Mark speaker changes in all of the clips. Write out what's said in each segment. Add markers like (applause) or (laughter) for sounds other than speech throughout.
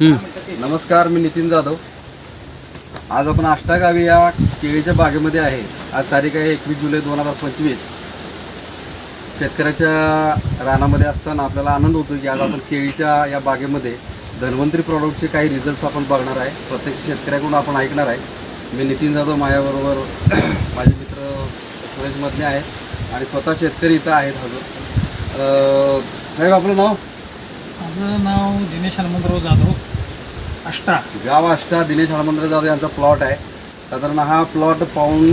Speaker 1: नमस्कार मी नितीन जाधव. आज आपण आष्टा गावी या केळीच्या बागेमध्ये आहे. आज तारीख आहे एकवीस जुलै दोन हजार पंचवीस. शेतकऱ्याच्या रानामध्ये असताना आपल्याला आनंद होतो की आज आपण केळीच्या या बागेमध्ये धन्वंतरी प्रॉडक्टचे काही रिझल्ट्स आपण बघणार आहे. प्रत्येक शेतकऱ्याकडून आपण ऐकणार आहे. मी नितीन जाधव माझ्याबरोबर (clears throat) माझे मित्र सुरेश आहेत आणि स्वतः शेतकरी इथं आहेत हजर साहेब आपलं नाव?
Speaker 2: माझं नाव दिनेश हनुमंतराव जाधव. अष्टा.
Speaker 1: गाव आष्टा दिनेश हनुमंतराव जाधव यांचा प्लॉट आहे. साधारण हा प्लॉट पाऊण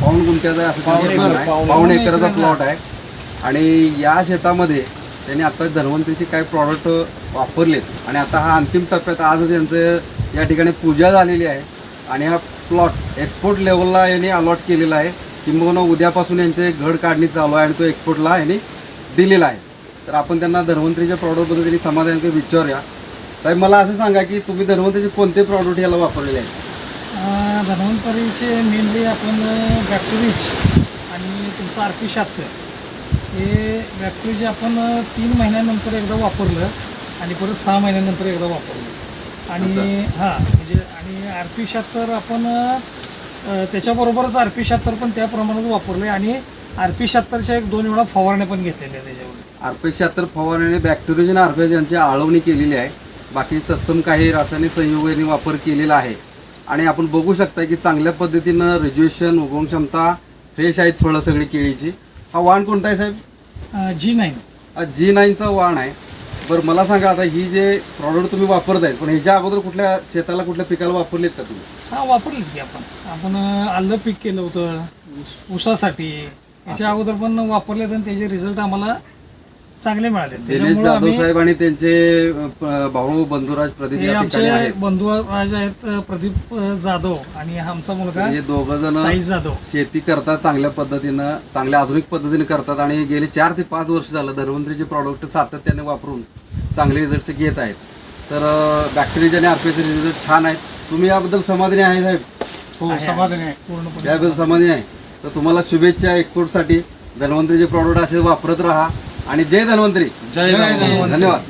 Speaker 1: पाऊण गुंठ्याचा असं
Speaker 2: पाऊण
Speaker 1: एकराचा. प्लॉट आहे. आणि या शेतामध्ये त्यांनी आता धन्वंतरीचे काही प्रॉडक्ट वापरलेत. आणि आता हा अंतिम टप्प्यात आजच यांचं या ठिकाणी पूजा झालेली आहे. आणि हा प्लॉट एक्सपोर्ट लेवलला यांनी अलॉट केलेला आहे. किंबहुना उद्यापासून यांचे घड काढणी चालू आहे आणि तो एक्सपोर्टला यांनी दिलेला आहे. तर आपण त्यांना धन्वंतरीच्या प्रॉडक्टबद्दल त्यांनी समाधान विचारूया. साहेब मला असं सांगा की तुम्ही धन्वंतरीचे कोणते प्रॉडक्ट याला वापरलेले आहेत?
Speaker 2: धन्वंतरीचे मेनली आपण बॅक्टेरिज आणि तुमचं आर पी शहात्तर. हे बॅक्टेरिज आपण तीन महिन्यानंतर एकदा वापरलं आणि परत सहा महिन्यानंतर एकदा वापरलं. आणि हां म्हणजे आणि आर पी शहात्तर आपण त्याच्याबरोबरच आर पी शहात्तर पण त्या प्रमाणात वापरले आणि आर पी शहात्तरच्या एक दोन वेळा फवारण्या पण घेतलेल्या त्याच्यावर
Speaker 1: आरपे शहात्तर फवारण्याने बॅक्टेरियन आरपे यांची आळवणी केलेली आहे. बाकी तत्सम काही रासायनिक संयुगांनी वापर केलेला आहे. आणि आपण बघू शकता की चांगल्या पद्धतीनं रिज्युएशन उगवण क्षमता फ्रेश आहेत फळं सगळी केळीची. हा वाण कोणता आहे साहेब?
Speaker 2: जी नाईन
Speaker 1: जी नाईनचा वाण आहे. बरं मला सांगा आता ही जे प्रॉडक्ट तुम्ही वापरत आहेत पण ह्याच्या अगोदर कुठल्या शेताला कुठल्या पिकाला वापरलेत का तुम्ही?
Speaker 2: हा वापरलीत की आपण. आपण आलं पीक केलं होतं ऊस- ऊसासाठी. याच्या अगोदर पण वापरले आणि त्याचे रिझल्ट आम्हाला चांगले मिळाले.
Speaker 1: दिनेश
Speaker 2: त्याच्यामुळं
Speaker 1: जाधव
Speaker 2: आम्ही-
Speaker 1: साहेब आणि त्यांचे अं, भाऊ बंधुराज प्रदीप
Speaker 2: हे
Speaker 1: या ठिकाणी
Speaker 2: आमचे
Speaker 1: आहेत.
Speaker 2: बंधू आहेत अं, प्रदीप अं, जाधव आणि हा आमचा मुलगा
Speaker 1: हे दोघ जण
Speaker 2: साई जाधव.
Speaker 1: शेती करतात चांगल्या पद्धतीनं चांगल्या आधुनिक पद्धतीने करतात आणि गेली चार ते पाच वर्ष झालं धन्वंतरीचे प्रॉडक्ट सातत्याने वापरून चांगले रिझल्ट घेत आहेत. तर बॅक्टेरिया आणि आरपीचे रिझल्ट छान आहेत. तुम्ही याबद्दल समाधानी आहे साहेब?
Speaker 2: हो समाधान आहे पूर्णपणे
Speaker 1: याबद्दल समाधानी. आहे. तर तुम्हाला शुभेच्छा एक्सपोर्टसाठी धन्वंतरीचे प्रॉडक्ट असे वापरत राहा. आणि जय धन्वंतरी
Speaker 2: जय धन्वंतरी.
Speaker 1: धन्यवाद